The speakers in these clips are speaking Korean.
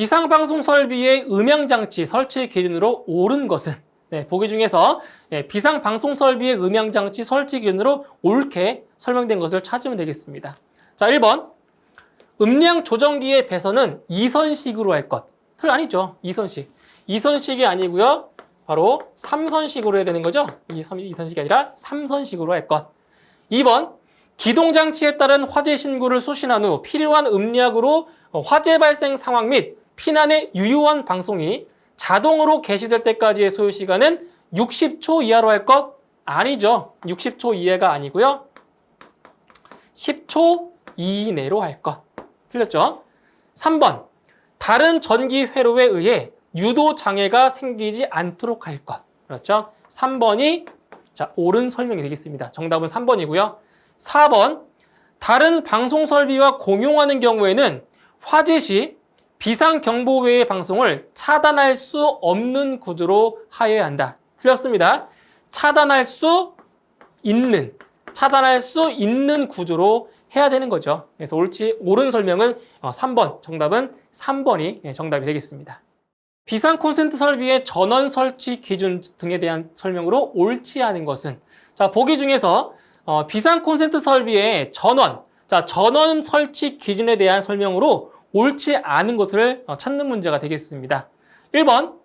비상방송 설비의 음향장치 설치 기준으로 옳은 것은 네, 보기 중에서 네, 비상방송 설비의 음향장치 설치 기준으로 옳게 설명된 것을 찾으면 되겠습니다. 자, 1번. 음량 조정기의 배선은 2선식으로 할 것. 틀 아니죠. 2선식. 2선식이 아니고요. 바로 3선식으로 해야 되는 거죠. 2선식이 아니라 3선식으로 할 것. 2번. 기동장치에 따른 화재 신고를 수신한 후 필요한 음량으로 화재 발생 상황 및 피난의 유효한 방송이 자동으로 개시될 때까지의 소요 시간은 60초 이하로 할 것 아니죠. 60초 이하가 아니고요. 10초 이내로 할 것. 틀렸죠? 3번. 다른 전기 회로에 의해 유도 장애가 생기지 않도록 할 것. 그렇죠? 3번이 자, 옳은 설명이 되겠습니다. 정답은 3번이고요. 4번. 다른 방송 설비와 공용하는 경우에는 화재 시 비상경보 외의 방송을 차단할 수 없는 구조로 하여야 한다. 틀렸습니다. 차단할 수 있는, 차단할 수 있는 구조로 해야 되는 거죠. 그래서 옳지, 옳은 설명은 3번, 정답은 3번이 정답이 되겠습니다. 비상 콘센트 설비의 전원 설치 기준 등에 대한 설명으로 옳지 않은 것은 자 보기 중에서 어, 비상 콘센트 설비의 전원 자 전원 설치 기준에 대한 설명으로 옳지 않은 것을 어, 찾는 문제가 되겠습니다. 1번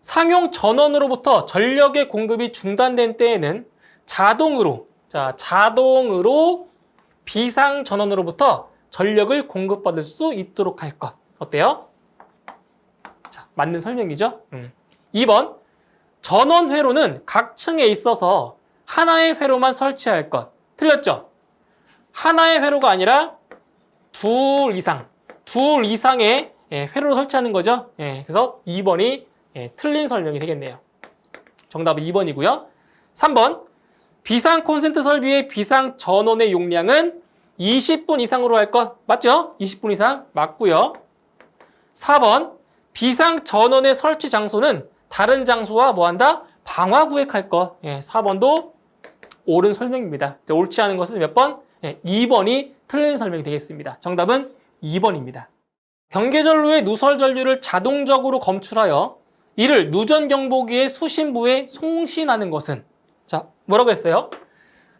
상용 전원으로부터 전력의 공급이 중단된 때에는 자동으로 자 자동으로 비상 전원으로부터 전력을 공급받을 수 있도록 할 것. 어때요? 자, 맞는 설명이죠? 음. 2번. 전원 회로는 각 층에 있어서 하나의 회로만 설치할 것. 틀렸죠? 하나의 회로가 아니라 둘 이상, 둘 이상의 예, 회로를 설치하는 거죠. 예, 그래서 2번이 예, 틀린 설명이 되겠네요. 정답은 2번이고요. 3번. 비상 콘센트 설비의 비상 전원의 용량은 20분 이상으로 할 것 맞죠? 20분 이상 맞고요. 4번 비상 전원의 설치 장소는 다른 장소와 뭐한다? 방화 구획할 것. 예, 4번도 옳은 설명입니다. 옳지 않은 것은 몇 번? 예, 2번이 틀린 설명이 되겠습니다. 정답은 2번입니다. 경계전로의 누설 전류를 자동적으로 검출하여 이를 누전 경보기의 수신부에 송신하는 것은 자, 뭐라고 했어요?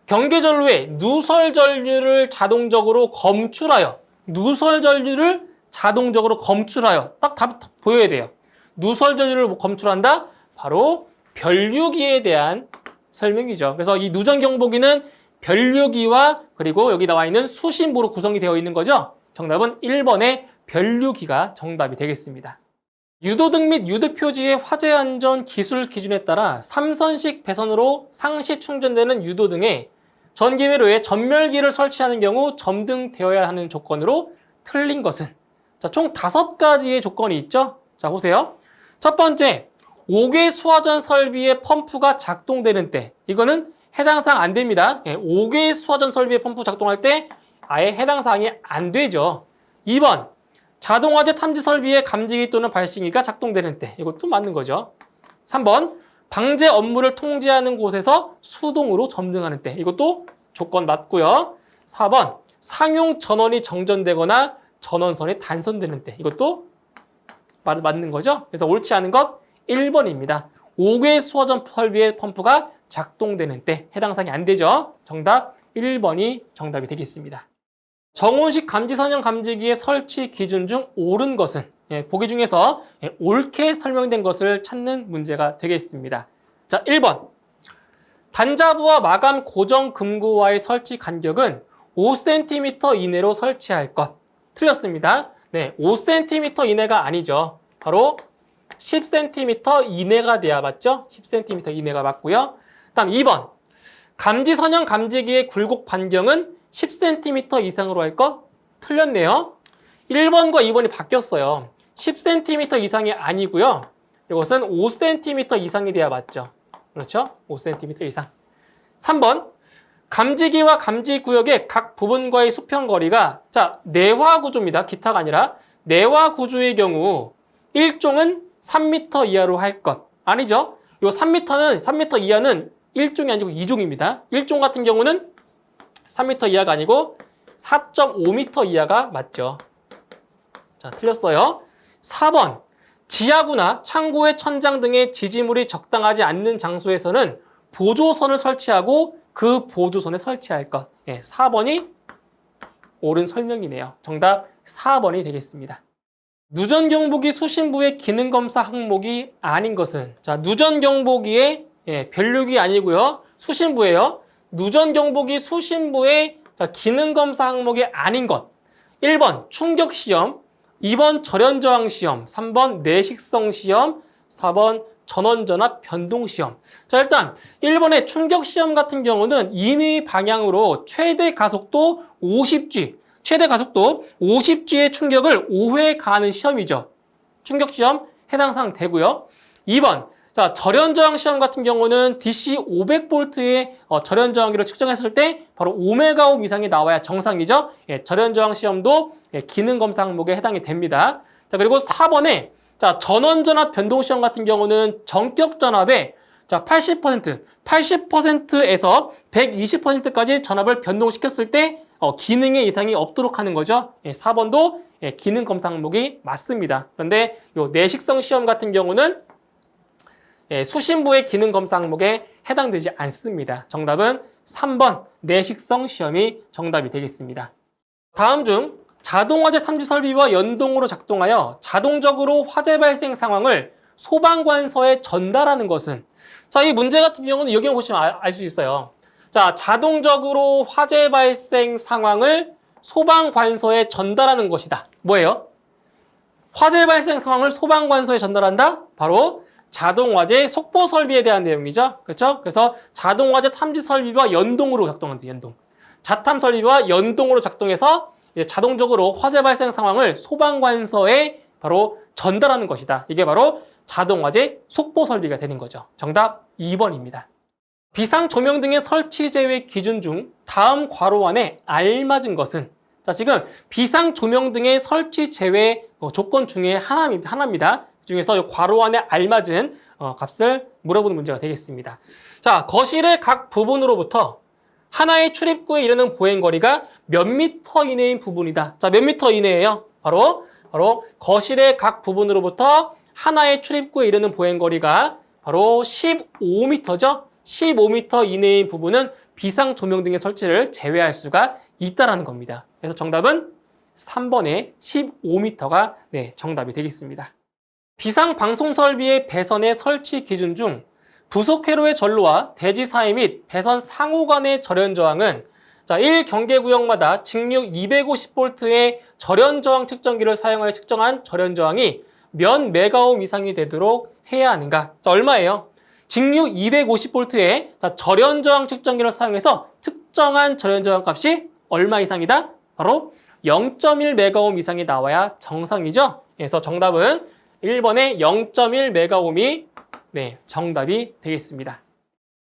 경계전로에 누설 전류를 자동적으로 검출하여 누설 전류를 자동적으로 검출하여 딱 답 보여야 돼요. 누설 전류를 검출한다? 바로 변류기에 대한 설명이죠. 그래서 이 누전 경보기는 변류기와 그리고 여기 나와 있는 수신부로 구성이 되어 있는 거죠. 정답은 1번의 변류기가 정답이 되겠습니다. 유도등 및 유도표지의 화재 안전 기술 기준에 따라 3선식 배선으로 상시 충전되는 유도등에 전기회로에 전멸기를 설치하는 경우 점등되어야 하는 조건으로 틀린 것은 자, 총 다섯 가지의 조건이 있죠. 자, 보세요. 첫 번째, 5개 수화전 설비의 펌프가 작동되는 때 이거는 해당 사항 안 됩니다. 예, 5개 수화전 설비의 펌프 작동할 때 아예 해당 사항이 안 되죠. 2번, 자동화재 탐지 설비의 감지기 또는 발신기가 작동되는 때 이것도 맞는 거죠. 3번, 방제 업무를 통제하는 곳에서 수동으로 점등하는 때 이것도 조건 맞고요. 4번, 상용 전원이 정전되거나 전원선이 단선되는 때 이것도 맞, 맞는 거죠. 그래서 옳지 않은 것 1번입니다. 5개 수화전 설비의 펌프가 작동되는 때 해당 사항이 안 되죠. 정답 1번이 정답이 되겠습니다. 정온식 감지선형 감지기의 설치 기준 중 옳은 것은 예, 보기 중에서 예, 옳게 설명된 것을 찾는 문제가 되겠습니다. 자, 1번. 단자부와 마감 고정 금고와의 설치 간격은 5cm 이내로 설치할 것. 틀렸습니다. 네, 5cm 이내가 아니죠. 바로 10cm 이내가 돼야 맞죠? 10cm 이내가 맞고요. 다음 2번. 감지 선형 감지기의 굴곡 반경은 10cm 이상으로 할 것? 틀렸네요. 1번과 2번이 바뀌었어요. 10cm 이상이 아니고요. 이것은 5cm 이상이 돼야 맞죠. 그렇죠? 5cm 이상. 3번. 감지기와 감지 구역의 각 부분과의 수평 거리가 자, 내화 구조입니다. 기타가 아니라 내화 구조의 경우 1종은 3m 이하로 할 것. 아니죠? 요 3m는 3m 이하는 1종이 아니고 2종입니다. 1종 같은 경우는 3m 이하가 아니고 4.5m 이하가 맞죠. 자, 틀렸어요. 4번 지하구나 창고의 천장 등의 지지물이 적당하지 않는 장소에서는 보조선을 설치하고 그 보조선에 설치할 것. 예, 4번이 옳은 설명이네요. 정답 4번이 되겠습니다. 누전 경보기 수신부의 기능 검사 항목이 아닌 것은 자 누전 경보기의 예, 변류기 아니고요 수신부예요. 누전 경보기 수신부의 자, 기능 검사 항목이 아닌 것. 1번 충격 시험, 2번 절연 저항 시험, 3번 내식성 시험, 4번 전원 전압 변동 시험. 자, 일단 1번의 충격 시험 같은 경우는 임의 방향으로 최대 가속도 50G, 최대 가속도 50G의 충격을 5회 가하는 시험이죠. 충격 시험 해당 사항 되고요. 2번 자, 절연 저항 시험 같은 경우는 DC 500V의 어, 절연 저항기를 측정했을 때 바로 5메가옴 이상이 나와야 정상이죠. 예, 절연 저항 시험도 예, 기능 검사 항목에 해당이 됩니다. 자, 그리고 4번에 자, 전원 전압 변동 시험 같은 경우는 전격 전압에 자, 80%, 80%에서 120%까지 전압을 변동시켰을 때 어, 기능에 이상이 없도록 하는 거죠. 예, 4번도 예, 기능 검사 항목이 맞습니다. 그런데 요 내식성 시험 같은 경우는 예, 수신부의 기능 검사 항목에 해당되지 않습니다. 정답은 3번 내식성 시험이 정답이 되겠습니다. 다음 중 자동화재 탐지 설비와 연동으로 작동하여 자동적으로 화재 발생 상황을 소방관서에 전달하는 것은 자, 이 문제 같은 경우는 여기 보시면 알 수 있어요. 자, 자동적으로 화재 발생 상황을 소방관서에 전달하는 것이다. 뭐예요? 화재 발생 상황을 소방관서에 전달한다? 바로 자동화재 속보 설비에 대한 내용이죠. 그렇죠? 그래서 자동화재 탐지 설비와 연동으로 작동한다. 연동. 자탐 설비와 연동으로 작동해서 자동적으로 화재 발생 상황을 소방관서에 바로 전달하는 것이다. 이게 바로 자동화재 속보 설비가 되는 거죠. 정답 2번입니다. 비상 조명 등의 설치 제외 기준 중 다음 괄호 안에 알맞은 것은 자 지금 비상 조명 등의 설치 제외 어, 조건 중에 하나 입니다. 중에서 괄호 안에 알맞은 어, 값을 물어보는 문제가 되겠습니다. 자 거실의 각 부분으로부터 하나의 출입구에 이르는 보행거리가 몇 미터 이내인 부분이다. 자, 몇 미터 이내예요? 바로 바로 거실의 각 부분으로부터 하나의 출입구에 이르는 보행거리가 바로 15m죠. 15m 이내인 부분은 비상 조명 등의 설치를 제외할 수가 있다라는 겁니다. 그래서 정답은 3번의 15m가 네, 정답이 되겠습니다. 비상 방송 설비의 배선의 설치 기준 중 부속 회로의 전로와 대지 사이 및 배선 상호 간의 절연 저항은 자, 1경계 구역마다 직류 250V의 절연 저항 측정기를 사용하여 측정한 절연 저항이 몇 메가옴 이상이 되도록 해야 하는가? 자, 얼마예요? 직류 250V의 절연 저항 측정기를 사용해서 측정한 절연 저항 값이 얼마 이상이다? 바로 0.1 메가옴 이상이 나와야 정상이죠. 그래서 정답은 1번의 0.1 메가옴이 네, 정답이 되겠습니다.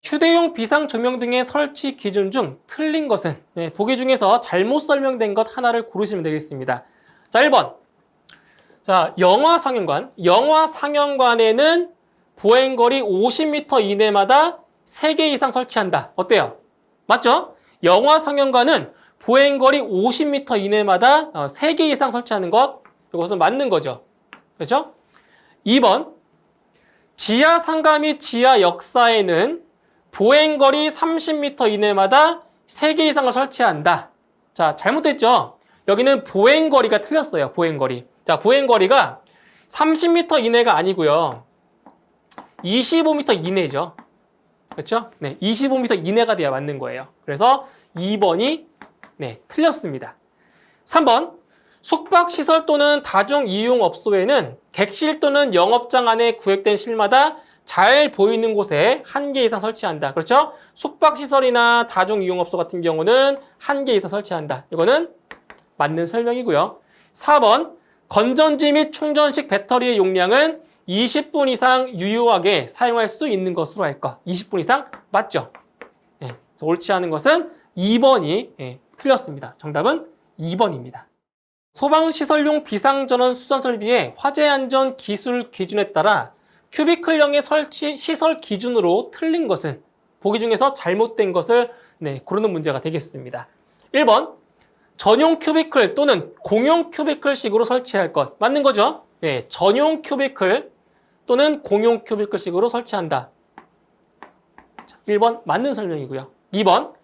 휴대용 비상 조명 등의 설치 기준 중 틀린 것은 네, 보기 중에서 잘못 설명된 것 하나를 고르시면 되겠습니다. 자, 1번. 자, 영화 상영관. 영화 상영관에는 보행거리 50m 이내마다 3개 이상 설치한다. 어때요? 맞죠? 영화 상영관은 보행거리 50m 이내마다 3개 이상 설치하는 것. 이것은 맞는 거죠. 그렇죠? 2번. 지하 상가 및 지하 역사에는 보행거리 30m 이내마다 3개 이상을 설치한다. 자, 잘못됐죠? 여기는 보행거리가 틀렸어요. 보행거리. 자, 보행거리가 30m 이내가 아니고요. 25m 이내죠. 그렇죠? 네, 25m 이내가 돼야 맞는 거예요. 그래서 2번이 네, 틀렸습니다. 3번 숙박시설 또는 다중이용업소에는 객실 또는 영업장 안에 구획된 실마다 잘 보이는 곳에 한 개 이상 설치한다. 그렇죠? 숙박시설이나 다중이용업소 같은 경우는 한 개 이상 설치한다. 이거는 맞는 설명이고요. 4번 건전지 및 충전식 배터리의 용량은 20분 이상 유효하게 사용할 수 있는 것으로 할 것. 20분 이상 맞죠? 예, 옳지 않은 것은 2번이 예, 틀렸습니다. 정답은 2번입니다. 소방시설용 비상전원 수전 설비의 화재 안전 기술 기준에 따라 큐비클형의 설치 시설 기준으로 틀린 것은 보기 중에서 잘못된 것을 네, 고르는 문제가 되겠습니다. 1번 전용 큐비클 또는 공용 큐비클식으로 설치할 것 맞는 거죠? 예, 전용 큐비클 또는 공용 큐비클식으로 설치한다. 자, 1번 맞는 설명이고요. 2번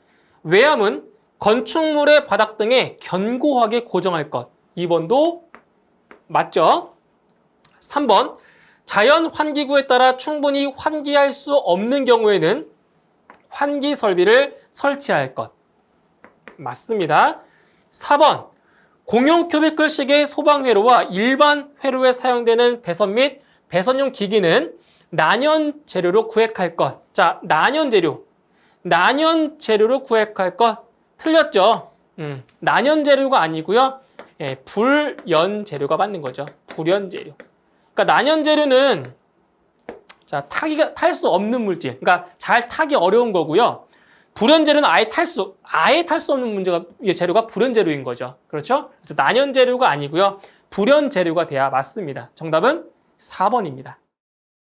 외암은 건축물의 바닥 등에 견고하게 고정할 것. 2번도 맞죠? 3번 자연 환기구에 따라 충분히 환기할 수 없는 경우에는 환기 설비를 설치할 것. 맞습니다. 4번 공용 큐비클 식의 소방 회로와 일반 회로에 사용되는 배선 및 배선용 기기는 난연 재료로 구획할 것. 자, 난연 재료. 난연 재료로 구획할 것. 틀렸죠? 음, 난연 재료가 아니고요. 예, 불연 재료가 맞는 거죠. 불연 재료. 그러니까 난연 재료는 자, 타기가 탈 수 없는 물질. 그러니까 잘 타기 어려운 거고요. 불연 재료는 아예 탈 수, 아예 탈 수 없는 문제가, 이 재료가 불연 재료인 거죠. 그렇죠? 그래서 난연 재료가 아니고요. 불연 재료가 돼야 맞습니다. 정답은 4번입니다.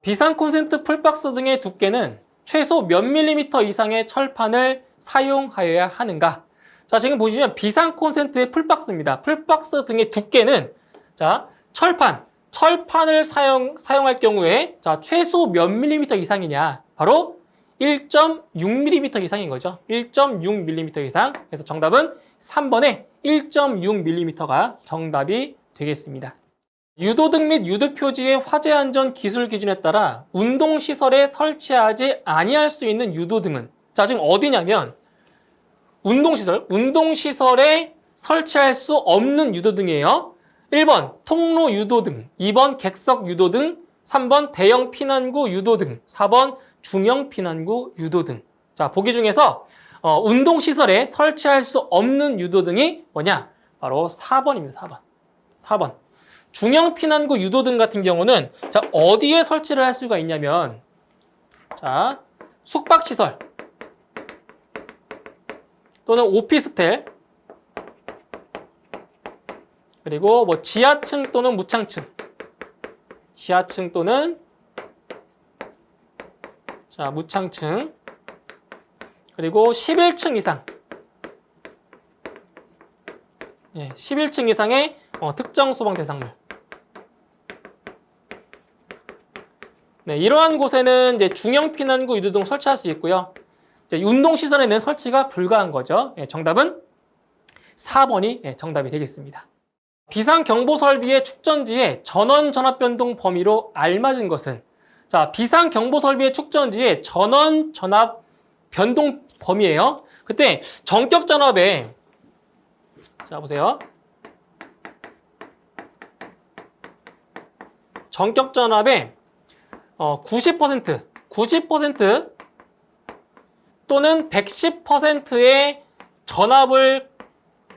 비상 콘센트 풀박스 등의 두께는 최소 몇 밀리미터 이상의 철판을 사용하여야 하는가? 자, 지금 보시면 비상 콘센트의 풀박스입니다. 풀박스 등의 두께는 자, 철판, 철판을 사용, 사용할 경우에 자, 최소 몇 밀리미터 이상이냐? 바로 1.6mm 이상인 거죠. 1.6mm 이상. 그래서 정답은 3번의 1.6mm가 정답이 되겠습니다. 유도등 및 유도 표지의 화재 안전 기술 기준에 따라 운동 시설에 설치하지 아니할 수 있는 유도등은 자 지금 어디냐면 운동 시설, 운동 시설에 설치할 수 없는 유도등이에요. 1번 통로 유도등, 2번 객석 유도등, 3번 대형 피난구 유도등, 4번 중형 피난구 유도등. 자, 보기 중에서 어, 운동 시설에 설치할 수 없는 유도등이 뭐냐? 바로 4번입니다. 4번. 4번. 중형 피난구 유도등 같은 경우는 자, 어디에 설치를 할 수가 있냐면 자, 숙박 시설 또는 오피스텔 그리고 뭐 지하층 또는 무창층 지하층 또는 자, 무창층. 그리고 11층 이상. 예, 11층 이상의 어, 특정 소방 대상물. 네, 이러한 곳에는 이제 중형 피난구 유도등 설치할 수 있고요. 이제 운동 시설에는 설치가 불가한 거죠. 예, 정답은 4번이 예, 정답이 되겠습니다. 비상 경보 설비의 축전지의 전원 전압 변동 범위로 알맞은 것은 자, 비상 경보 설비의 축전지의 전원 전압 변동 범위예요. 그때 전격 전압에 자, 보세요. 전격 전압에 어, 90% 90% 또는 110%의 전압을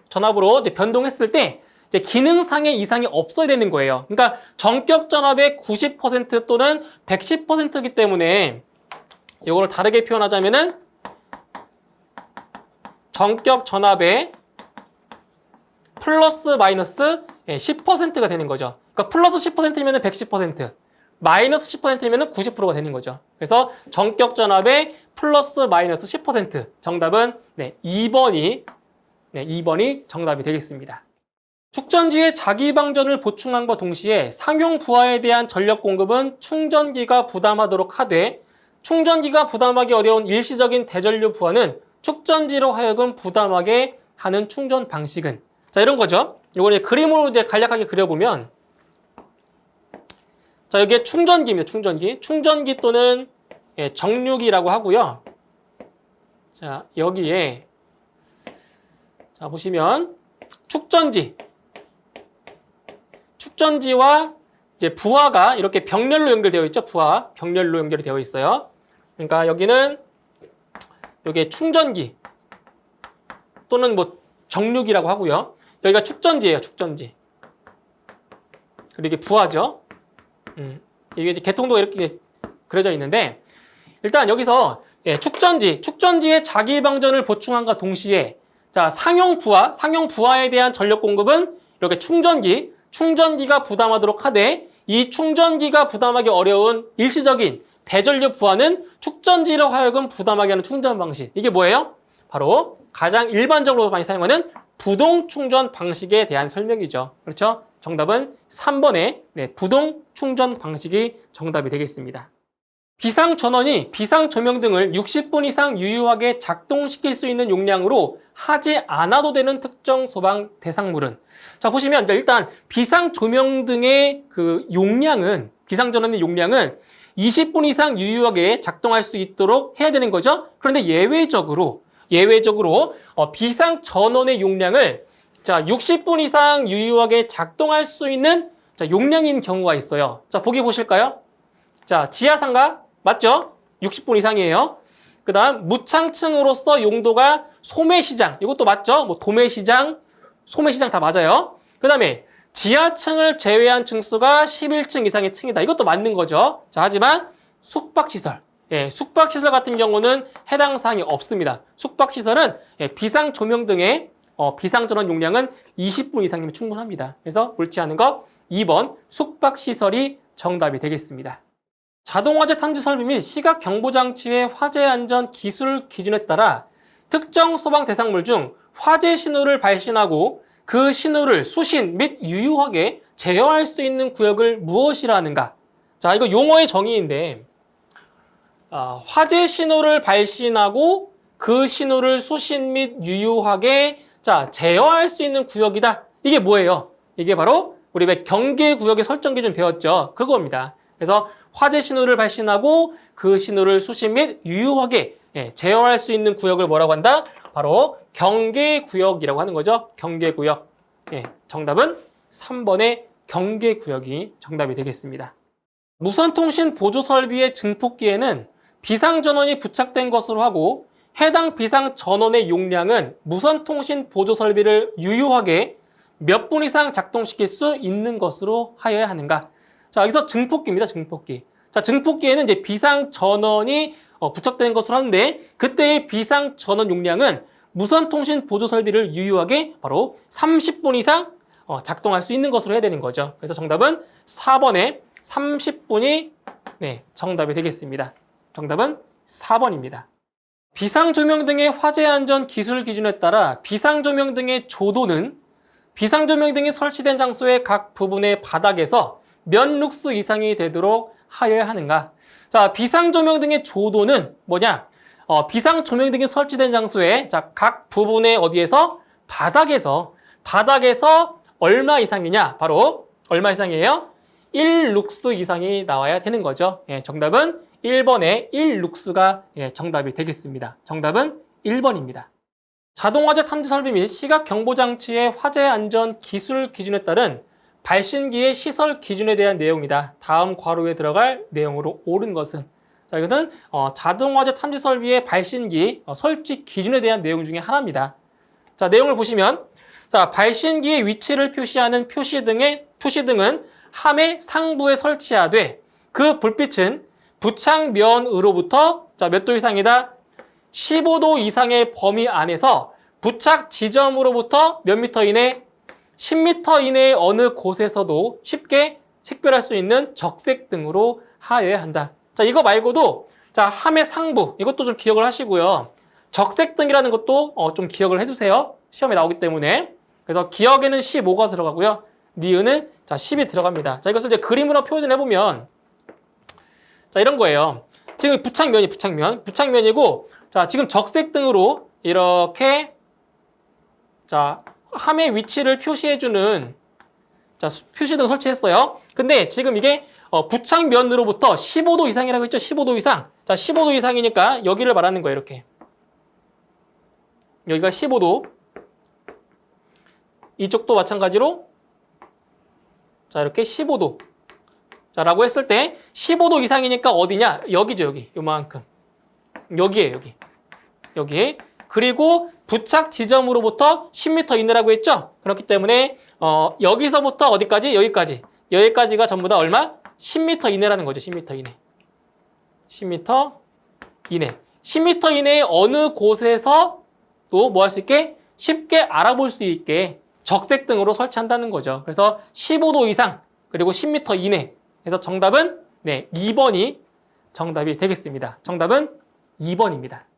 전압으로 변동했을 때 기능상의 이상이 없어야 되는 거예요. 그러니까 전격 전압의 90% 또는 110%이기 때문에 이거를 다르게 표현하자면은 전격 전압의 플러스 마이너스 10%가 되는 거죠. 그러니까 플러스 10%이면 110%, 마이너스 10%이면 90%가 되는 거죠. 그래서 전격 전압의 플러스 마이너스 10% 정답은 네, 2번이 네, 2번이 정답이 되겠습니다. 축전지의 자기 방전을 보충함과 동시에 상용 부하에 대한 전력 공급은 충전기가 부담하도록 하되 충전기가 부담하기 어려운 일시적인 대전류 부하는 축전지로 하여금 부담하게 하는 충전 방식은 자 이런 거죠. 이걸 그림으로 이제 간략하게 그려보면 자 여기에 충전기입니다. 충전기 충전기 또는 예, 정류기라고 하고요. 자 여기에 자 보시면 축전지 축전지와 이제 부하가 이렇게 병렬로 연결되어 있죠. 부하 병렬로 연결이 되어 있어요. 그러니까 여기는 여기에 충전기 또는 뭐 정류기라고 하고요. 여기가 축전지예요. 축전지. 그리고 이게 부하죠. 음, 이게 이제 개통도가 이렇게 그려져 있는데 일단 여기서 예, 축전지, 축전지의 자기 방전을 보충함과 동시에 자 상용 부하, 상용 부하에 대한 전력 공급은 이렇게 충전기, 충전기가 부담하도록 하되 이 충전기가 부담하기 어려운 일시적인 대전류 부하는 축전지로 하여금 부담하게 하는 충전 방식. 이게 뭐예요? 바로 가장 일반적으로 많이 사용하는 부동 충전 방식에 대한 설명이죠. 그렇죠? 정답은 3번의 네, 부동 충전 방식이 정답이 되겠습니다. 비상 전원이 비상 조명 등을 60분 이상 유효하게 작동시킬 수 있는 용량으로 하지 않아도 되는 특정 소방 대상물은 자 보시면 일단 비상 조명 등의 그 용량은 비상 전원의 용량은 20분 이상 유효하게 작동할 수 있도록 해야 되는 거죠. 그런데 예외적으로 예외적으로 어, 비상 전원의 용량을 자 60분 이상 유효하게 작동할 수 있는 자, 용량인 경우가 있어요. 자 보기 보실까요? 자 지하상가 맞죠? 60분 이상이에요. 그 다음 무창층으로서 용도가 소매시장 이것도 맞죠? 뭐 도매시장, 소매시장 다 맞아요. 그 다음에 지하층을 제외한 층수가 11층 이상의 층이다. 이것도 맞는 거죠. 자 하지만 숙박시설 예, 숙박시설 같은 경우는 해당 사항이 없습니다. 숙박시설은 예, 비상 조명 등의 어, 비상 전원 용량은 20분 이상이면 충분합니다. 그래서 옳지 않은 거 2번 숙박시설이 정답이 되겠습니다. 자동화재 탐지 설비 및 시각 경보 장치의 화재 안전 기술 기준에 따라 특정 소방 대상물 중 화재 신호를 발신하고 그 신호를 수신 및 유효하게 제어할 수 있는 구역을 무엇이라 하는가? 자, 이거 용어의 정의인데 아, 화재 신호를 발신하고 그 신호를 수신 및 유효하게 자 제어할 수 있는 구역이다. 이게 뭐예요? 이게 바로 우리 왜 경계 구역의 설정 기준 배웠죠? 그겁니다. 그래서 화재 신호를 발신하고 그 신호를 수신 및 유효하게 예, 제어할 수 있는 구역을 뭐라고 한다? 바로 경계 구역이라고 하는 거죠. 경계 구역. 예, 정답은 3번의 경계 구역이 정답이 되겠습니다. 무선통신 보조 설비의 증폭기에는 비상전원이 부착된 것으로 하고 해당 비상 전원의 용량은 무선 통신 보조 설비를 유효하게 몇 분 이상 작동시킬 수 있는 것으로 하여야 하는가? 자, 여기서 증폭기입니다. 증폭기. 자, 증폭기에는 이제 비상 전원이 어, 부착된 것으로 하는데 그때의 비상 전원 용량은 무선 통신 보조 설비를 유효하게 바로 30분 이상 어, 작동할 수 있는 것으로 해야 되는 거죠. 그래서 정답은 4번에 30분이 네, 정답이 되겠습니다. 정답은 4번입니다. 비상조명 등의 화재 안전 기술 기준에 따라 비상조명 등의 조도는 비상조명 등이 설치된 장소의 각 부분의 바닥에서 몇 룩스 이상이 되도록 하여야 하는가? 자, 비상조명 등의 조도는 뭐냐? 어, 비상조명 등이 설치된 장소에 자, 각 부분의 어디에서 바닥에서 바닥에서 얼마 이상이냐? 바로 얼마 이상이에요? 1룩스 이상이 나와야 되는 거죠. 예, 정답은 1번의 1룩스가 예, 정답이 되겠습니다. 정답은 1번입니다. 자동화재 탐지 설비 및 시각 경보 장치의 화재 안전 기술 기준에 따른 발신기의 시설 기준에 대한 내용이다. 다음 괄호에 들어갈 내용으로 옳은 것은 자 이것은 어, 자동화재 탐지 설비의 발신기 어, 설치 기준에 대한 내용 중에 하나입니다. 자 내용을 보시면 자 발신기의 위치를 표시하는 표시등의 표시등은 함의 상부에 설치하되 그 불빛은 부착면으로부터 몇도 이상이다? 15도 이상의 범위 안에서 부착 지점으로부터 몇 미터 이내? 10미터 이내의 어느 곳에서도 쉽게 식별할 수 있는 적색 등으로 하여야 한다. 자, 이거 말고도 자, 함의 상부 이것도 좀 기억을 하시고요. 적색 등이라는 것도 어, 좀 기억을 해주세요. 시험에 나오기 때문에. 그래서 기억에는 15가 들어가고요. 니은은 자 10이 들어갑니다. 자, 이것을 이제 그림으로 표현을 해보면 자, 이런 거예요. 지금 부착면이 부착면, 부착면이고, 자, 지금 적색 등으로 이렇게, 자, 함의 위치를 표시해주는, 자, 표시등 설치했어요. 근데 지금 이게 어, 부착면으로부터 15도 이상이라고 했죠? 15도 이상. 자, 15도 이상이니까 여기를 말하는 거예요, 이렇게. 여기가 15도. 이쪽도 마찬가지로, 자, 이렇게 15도. 자, 라고 했을 때 15도 이상이니까 어디냐? 여기죠, 여기. 요만큼. 여기에 여기. 여기. 그리고 부착 지점으로부터 10m 이내라고 했죠? 그렇기 때문에 어, 여기서부터 어디까지? 여기까지. 여기까지가 전부 다 얼마? 10m 이내라는 거죠. 10m 이내. 10m 이내. 10m 이내의 어느 곳에서 또 뭐 할 수 있게? 쉽게 알아볼 수 있게 적색 등으로 설치한다는 거죠. 그래서 15도 이상 그리고 10m 이내 그래서 정답은 네, 2번이 정답이 되겠습니다. 정답은 2번입니다.